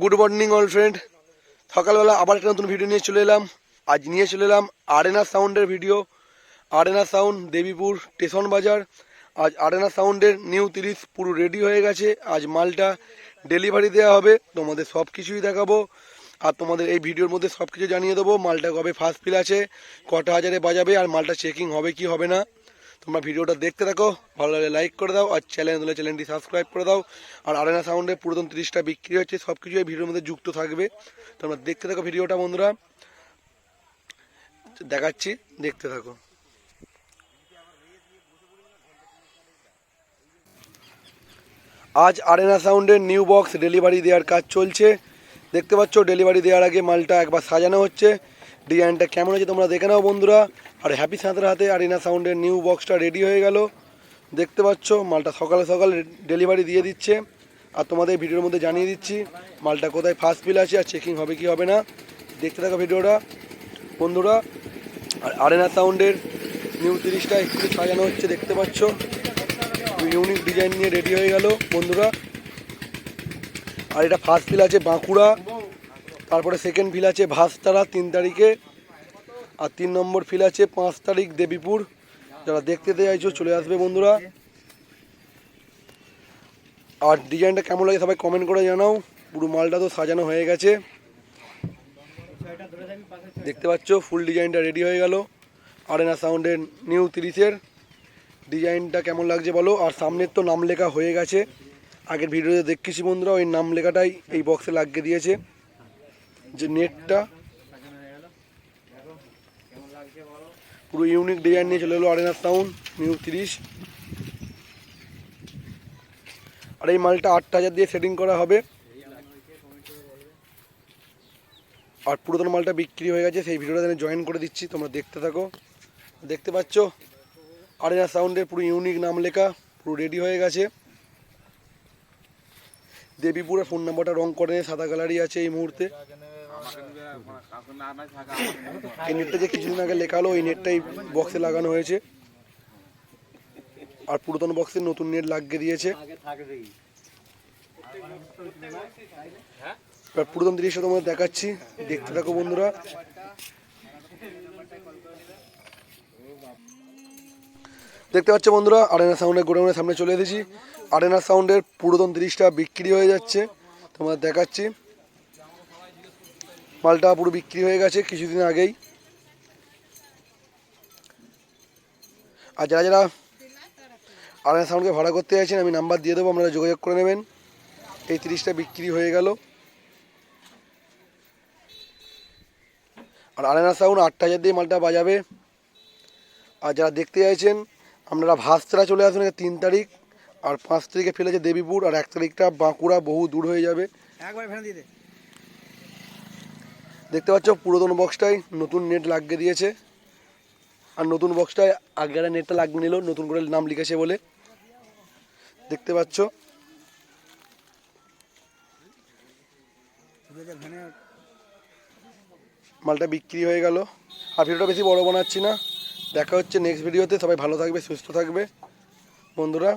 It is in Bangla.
গুড মর্নিং অল ফ্রেন্ড সকালবেলা আবার একটা নতুন ভিডিও নিয়ে চলে এলাম। আজ নিয়ে চলে এলাম আরেনা সাউন্ডের video Arena Sound Debipur station বাজার আজ আরেনা সাউন্ডের নিউ তিরিশ পুরো রেডি হয়ে গেছে। আজ মালটা ডেলিভারি দেওয়া হবে। তোমাদের সব কিছুই দেখাবো। আর তোমাদের এই ভিডিওর মধ্যে সব কিছু জানিয়ে দেবো। মালটা কবে ফার্স্ট ফিল আছে, কটা হাজারে বাজাবে, আর মালটা চেকিং হবে কি হবে না। তোমরা ভিডিওটা দেখতে থাকো, ভালো লাগলে লাইক করে দাও, আর চ্যানেল হলে চ্যানেলটি সাবস্ক্রাইব করে দাও। আর আরেনা সাউন্ডে পুরাতন তিরিশটা বিক্রি হচ্ছে সব কিছু এই ভিডিওর মধ্যে যুক্ত থাকবে। তোমরা দেখতে থাকো ভিডিওটা, বন্ধুরা। দেখাচ্ছি, দেখতে থাকো। আজ আরেনা সাউন্ডের নিউ বক্স ডেলিভারি দেওয়ার কাজ চলছে। দেখতে পাচ্ছ ডেলিভারি দেওয়ার আগে মালটা একবার সাজানো হচ্ছে। ডিজাইনটা কেমন হয়েছে তোমরা দেখে নাও বন্ধুরা। আর হ্যাপি সাঁতার হাতে আরিনা সাউন্ডের নিউ বক্সটা রেডি হয়ে গেল। দেখতে পাচ্ছ, মালটা সকালে সকালে ডেলিভারি দিয়ে দিচ্ছে। আর তোমাদের ভিডিওর মধ্যে জানিয়ে দিচ্ছি, মালটা কোথায় ফার্স্ট বিল আছে আর চেকিং হবে কি হবে না। দেখতে থাকো ভিডিওটা। বন্ধুরা, আর আরেনা সাউন্ডের নিউ তিরিশটা একটু সাজানো হচ্ছে, দেখতে পাচ্ছ। ইউনিক ডিজাইন নিয়ে রেডি হয়ে গেল, বন্ধুরা। আর এটা ফার্স্ট ফিল আছে বাঁকুড়া। তারপরে সেকেন্ড ফিল আছে ভাসতারা তিন তারিখে, আর তিন নম্বর ফিল আছে পাঁচ তারিখ দেবীপুর। যারা দেখতে চাইছো, চলে আসবে বন্ধুরা। আর ডিজাইনটা কেমন লাগে সবাই কমেন্ট করে জানাও। পুরো মালটা তো সাজানো হয়ে গেছে। দেখতে পাচ্ছ ফুল ডিজাইনটা রেডি হয়ে গেল। আরেনা সাউন্ডের নিউ তিরিশের। ডিজাইনটা কেমন লাগছে বলো? আর সামনের তো নাম লেখা হয়ে গেছে। আগের ভিডিওতে দেখেছি বন্ধুরা, ওই নাম লেখাটাই এই বক্সে লাগিয়ে দিয়েছে। যে নেটটা পুরো ইউনিক ডিজাইন নিয়ে চলে এলো আরেনা সাউন্ড নিউ তিরিশ আর এই মালটা আট হাজার দিয়ে সেটিং করা হবে। আর পুরাতন মালটা বিক্রি হয়ে গেছে, সেই ভিডিওটা জয়েন করে দিচ্ছি, তোমরা দেখতে থাকো। দেখতে পাচ্ছ? আরেনা সাউন্ডের পুরো ইউনিক নাম লেখা, পুরো রেডি হয়ে গেছে। দেবীপুরের ফোন নাম্বারটা রং করে সাদা কালারই আছে এই মুহূর্তে। এই নেটটা যে কিছুদিন আগে লেখা হলো, ওই নেটটাই বক্সে লাগানো হয়েছে। আর পুরাতন বক্সে নতুন নেট লাগিয়ে দিয়েছে। পুরাতন দৃশ্য তোমাদের দেখাচ্ছি। দেখতে থাকো বন্ধুরা। দেখতে পাচ্ছ বন্ধুরা আরেনা সাউন্ডের গোডাউনের সামনে চলে এসেছি। আরেনা সাউন্ডের পুরাতন তিরিশটা বিক্রি হয়ে যাচ্ছে। তোমাদের দেখাচ্ছি। মালটা পুরো বিক্রি হয়ে গেছে কিছুদিন আগেই। আর যারা যারা আরেনা সাউন্ডকে ভাড়া করতে চাইছেন আমি নাম্বার দিয়ে দেবো, আপনারা যোগাযোগ করে নেবেন। এই তিরিশটা বিক্রি হয়ে গেল। আর আরেনা সাউন্ড আটটা হাজার দিয়ে মালটা বাজাবে। আর যারা দেখতে চাইছেন আপনারা ভাস্তারা চলে আসুন তিন তারিখ আর পাঁচ তারিখে ফেলেছে দেবীপুর আর এক তারিখটা বাঁকুড়া বহু দূর হয়ে যাবে। দেখতে পাচ্ছ পুরাতন বক্সটাই নতুন নেট লাগিয়ে দিয়েছে। আর নতুন বক্সটায় আগের নেটটা লাগিয়ে নিল নতুন করে নাম লিখেছে বলে। দেখতে পাচ্ছ। মালটা বিক্রি হয়ে গেল। আর ভিডিওটা বেশি বড় বানাচ্ছি না। দেখা হচ্ছে নেক্সট ভিডিওতে সবাই ভালো থাকবে সুস্থ থাকবে। বন্ধুরা